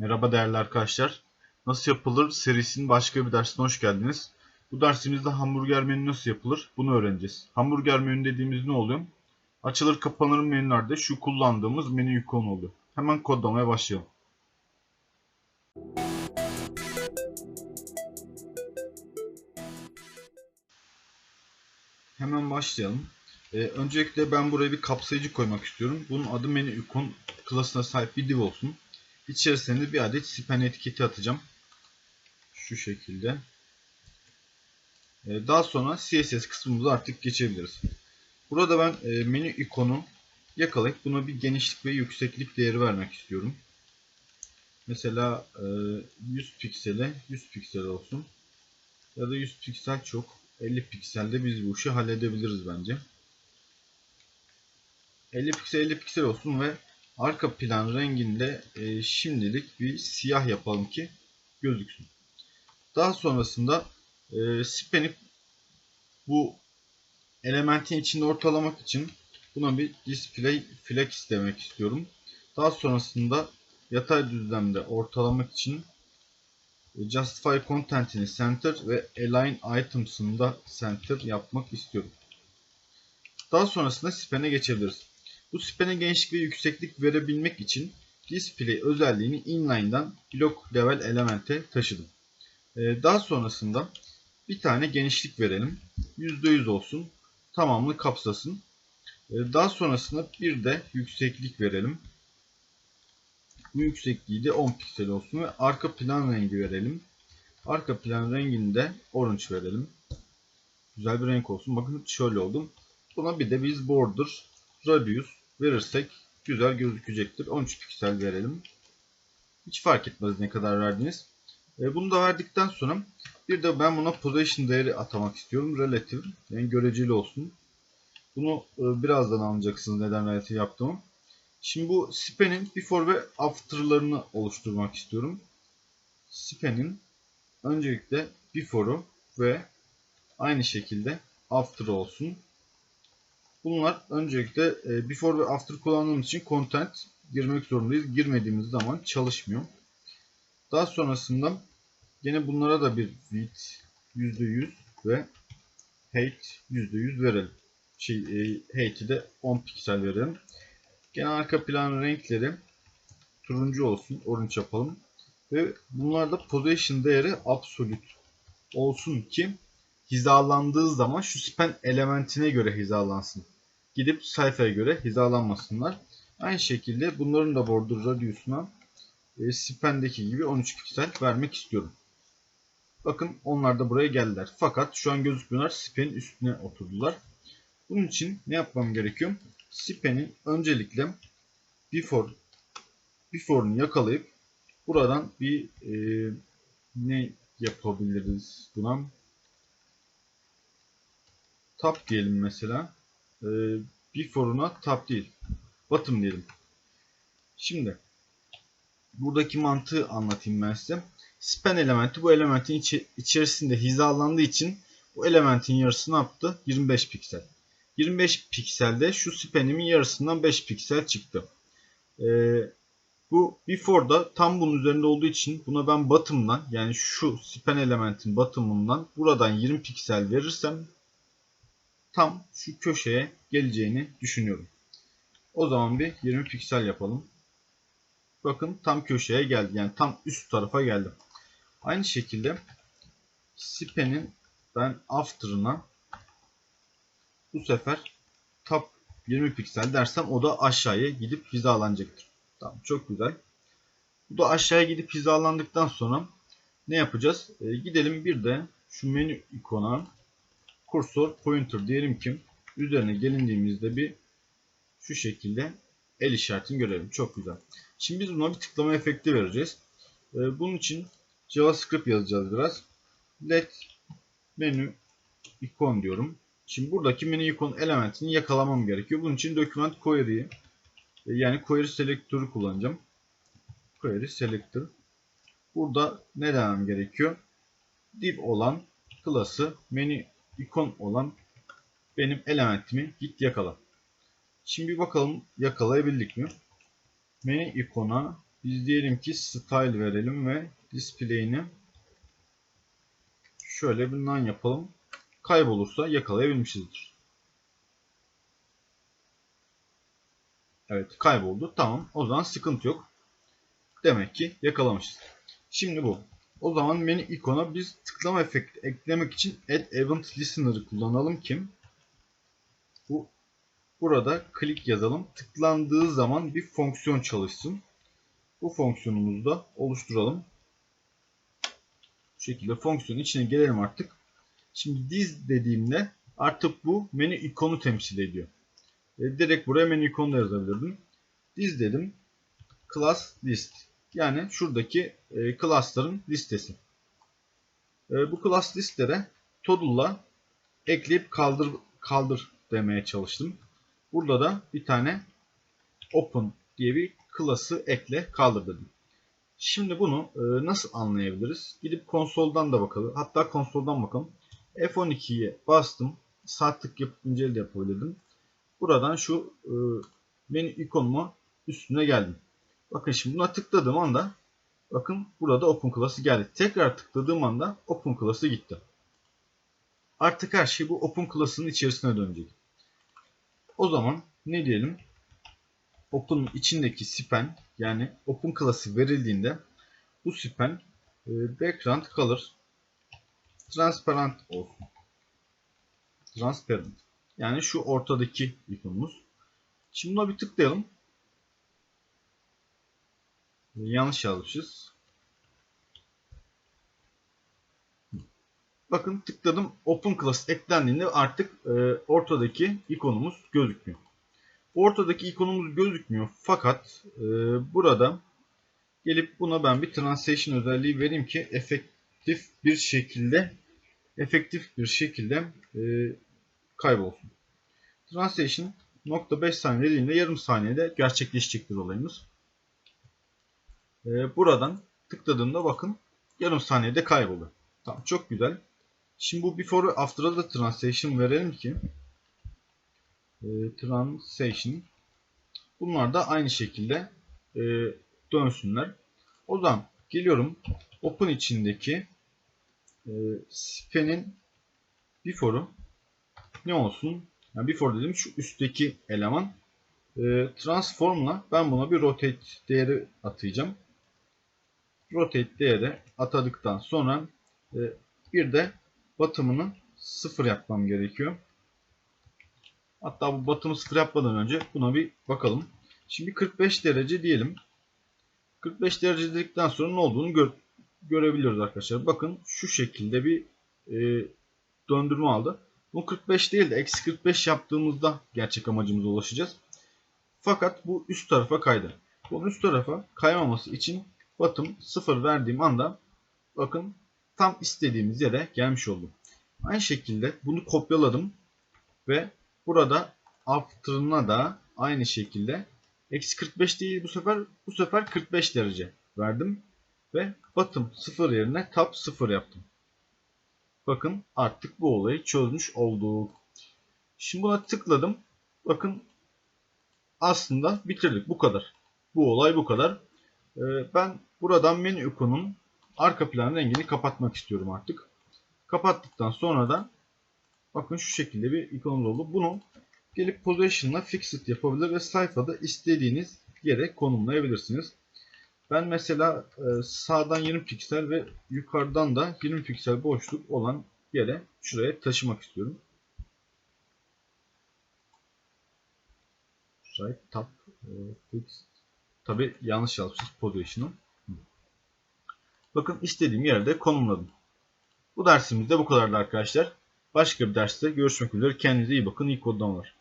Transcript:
Merhaba değerli arkadaşlar. Nasıl yapılır serisinin başka bir dersine hoş geldiniz. Bu dersimizde hamburger menü nasıl yapılır bunu öğreneceğiz. Hamburger menü dediğimiz ne oluyor? Açılır kapanır menülerde şu kullandığımız menü ikonu oluyor. Hemen kodlamaya başlayalım. Hemen başlayalım. Ee, öncelikle ben buraya bir kapsayıcı koymak istiyorum. Bunun adı menü ikon klasına sahip bir div olsun. İçerisine de bir adet span etiketi atacağım. Şu şekilde. Ee, daha sonra CSS kısmımıza artık geçebiliriz. Burada ben e, menü ikonu yakalayıp buna bir genişlik ve yükseklik değeri vermek istiyorum. Mesela e, 100 piksele 100 piksel olsun. Ya da 100 piksel çok. 50 pikselde biz bu işi halledebiliriz bence. 50 piksel 50 piksel olsun ve arka plan renginde e, şimdilik bir siyah yapalım ki gözüksün. Daha sonrasında e, span'i bu elementin içinde ortalamak için buna bir display flag istemek istiyorum. Daha sonrasında yatay düzlemde ortalamak için justify content'ini center ve align items'ını da center yapmak istiyorum. Daha sonrasında span'e geçebiliriz. Bu span'e genişlik ve yükseklik verebilmek için display özelliğini inline'dan block level elemente taşıdım. Daha sonrasında bir tane genişlik verelim. %100 olsun. Tamamını kapsasın. Daha sonrasında bir de yükseklik verelim. Bu yüksekliği de 10 piksel olsun ve arka plan rengi verelim. Arka plan rengini de orange verelim. Güzel bir renk olsun. Bakın şöyle oldum. Buna bir de biz border radius verirsek güzel gözükecektir. 13 piksel verelim. Hiç fark etmez ne kadar verdiniz. Bunu da verdikten sonra bir de ben buna position değeri atamak istiyorum. Relative yani göreceli olsun. Bunu birazdan anlayacaksınız neden relative yaptığımı. Şimdi bu span'in before ve after'larını oluşturmak istiyorum. Span'in öncelikle before'u ve aynı şekilde after olsun. Bunlar öncelikle before ve after kullandığımız için content girmek zorundayız. Girmediğimiz zaman çalışmıyor. Daha sonrasında yine bunlara da bir width %100 ve height %100 verelim. Şey, e, height'i de 10 piksel verelim. Gene arka plan renkleri turuncu olsun. Orange yapalım. Ve bunlarda position değeri absolute olsun ki hizalandığı zaman şu span elementine göre hizalansın. Gidip sayfaya göre hizalanmasınlar. Aynı şekilde bunların da border radius'una e, span'deki gibi 13 piksel vermek istiyorum. Bakın onlar da buraya geldiler. Fakat şu an gözükmüyorlar. Span'in üstüne oturdular. Bunun için ne yapmam gerekiyor? Span'in öncelikle before before'unu yakalayıp buradan bir e, ne yapabiliriz buna? Tab diyelim mesela. E, before'una tab değil. Bottom diyelim. Şimdi buradaki mantığı anlatayım ben size. Span elementi bu elementin içi, içerisinde hizalandığı için bu elementin yarısı ne yaptı? 25 piksel. 25 pikselde şu span'imin yarısından 5 piksel çıktı. Ee, bu before'da tam bunun üzerinde olduğu için buna ben bottom'dan yani şu span elementin bottom'undan buradan 20 piksel verirsem tam şu köşeye geleceğini düşünüyorum. O zaman bir 20 piksel yapalım. Bakın tam köşeye geldi. Yani tam üst tarafa geldim. Aynı şekilde span'in ben after'ına bu sefer top 20 piksel dersem o da aşağıya gidip hizalanacaktır. Tamam çok güzel. Bu da aşağıya gidip hizalandıktan sonra ne yapacağız? E, gidelim bir de şu menü ikona kursor pointer diyelim ki üzerine gelindiğimizde bir şu şekilde el işaretini görelim. Çok güzel. Şimdi biz buna bir tıklama efekti vereceğiz. E, bunun için JavaScript yazacağız biraz. Let menü ikon diyorum. Şimdi buradaki menü ikon elementini yakalamam gerekiyor. Bunun için document query'yi yani query selector'ı kullanacağım. Query selector. Burada ne demem gerekiyor? Div olan klası menü ikon olan benim elementimi git yakala. Şimdi bir bakalım yakalayabildik mi? Menü ikona Biz diyelim ki style verelim ve display'ini şöyle none yapalım. Kaybolursa yakalayabilmişizdir. Evet kayboldu. Tamam. O zaman sıkıntı yok. Demek ki yakalamışız. Şimdi bu. O zaman menü ikona biz tıklama efekti eklemek için add event listener'ı kullanalım ki bu burada click yazalım. Tıklandığı zaman bir fonksiyon çalışsın. Bu fonksiyonumuzu da oluşturalım. Bu şekilde fonksiyonun içine gelelim artık. Şimdi diz dediğimde artık bu menü ikonu temsil ediyor. E, direkt buraya menü ikonu da yazabilirdim. Diz dedim. Class list. Yani şuradaki e, class'ların listesi. E, bu class listlere toggle'la ekleyip kaldır kaldır demeye çalıştım. Burada da bir tane open diye bir class'ı ekle kaldır dedim. Şimdi bunu e, nasıl anlayabiliriz? Gidip konsoldan da bakalım. Hatta konsoldan bakalım. F12'ye bastım. Sağ tık yapıp incele de. Buradan şu e, menü ikonuma üstüne geldim. Bakın şimdi buna tıkladığım anda bakın burada Open Class'ı geldi. Tekrar tıkladığım anda Open Class'ı gitti. Artık her şey bu Open Class'ın içerisine dönecek. O zaman ne diyelim? Open'ın içindeki span yani Open Class'ı verildiğinde bu span e, background color transparent olsun. Transparent. Yani şu ortadaki ikonumuz. Şimdi buna bir tıklayalım. Yanlış yazmışız. Bakın tıkladım. Open Class eklendiğinde artık e, ortadaki ikonumuz gözükmüyor. Ortadaki ikonumuz gözükmüyor. Fakat e, burada gelip buna ben bir translation özelliği vereyim ki efektif bir şekilde efektif bir şekilde e, kaybolsun. Translation nokta 5 saniye dediğinde yarım saniyede gerçekleşecektir olayımız. Ee, buradan tıkladığımda bakın yarım saniyede kayboldu. Tamam çok güzel. Şimdi bu before after'a da translation verelim ki e, translation bunlar da aynı şekilde e, dönsünler. O zaman geliyorum open içindeki e, span'in before'u ne olsun? Yani before dedim şu üstteki eleman. E, transform'la ben buna bir rotate değeri atayacağım. Rotate değeri atadıktan sonra e, bir de batımını sıfır yapmam gerekiyor. Hatta bu batımı sıfır yapmadan önce buna bir bakalım. Şimdi 45 derece diyelim. 45 derece dedikten sonra ne olduğunu gör, görebiliyoruz arkadaşlar. Bakın şu şekilde bir e, döndürme aldı. Bu 45 değil de eksi 45 yaptığımızda gerçek amacımıza ulaşacağız. Fakat bu üst tarafa kaydı. Bu üst tarafa kaymaması için batım 0 verdiğim anda bakın tam istediğimiz yere gelmiş oldum. Aynı şekilde bunu kopyaladım ve burada after'ına da aynı şekilde eksi 45 değil bu sefer bu sefer 45 derece verdim ve batım 0 yerine top 0 yaptım. Bakın artık bu olayı çözmüş olduk. Şimdi buna tıkladım. Bakın aslında bitirdik. Bu kadar. Bu olay bu kadar. Ee, ben buradan menü ikonun arka plan rengini kapatmak istiyorum artık. Kapattıktan sonra da bakın şu şekilde bir ikonumuz oldu. Bunu gelip position'la fixed yapabilir ve sayfada istediğiniz yere konumlayabilirsiniz. Ben mesela e, sağdan 20 piksel ve yukarıdan da 20 piksel boşluk olan yere şuraya taşımak istiyorum. Right tab e, fixed. Tabi yanlış yazmışız position'ı. Bakın istediğim yerde konumladım. Bu dersimizde bu kadardı arkadaşlar. Başka bir derste görüşmek üzere. Kendinize iyi bakın. İyi kodlamalar.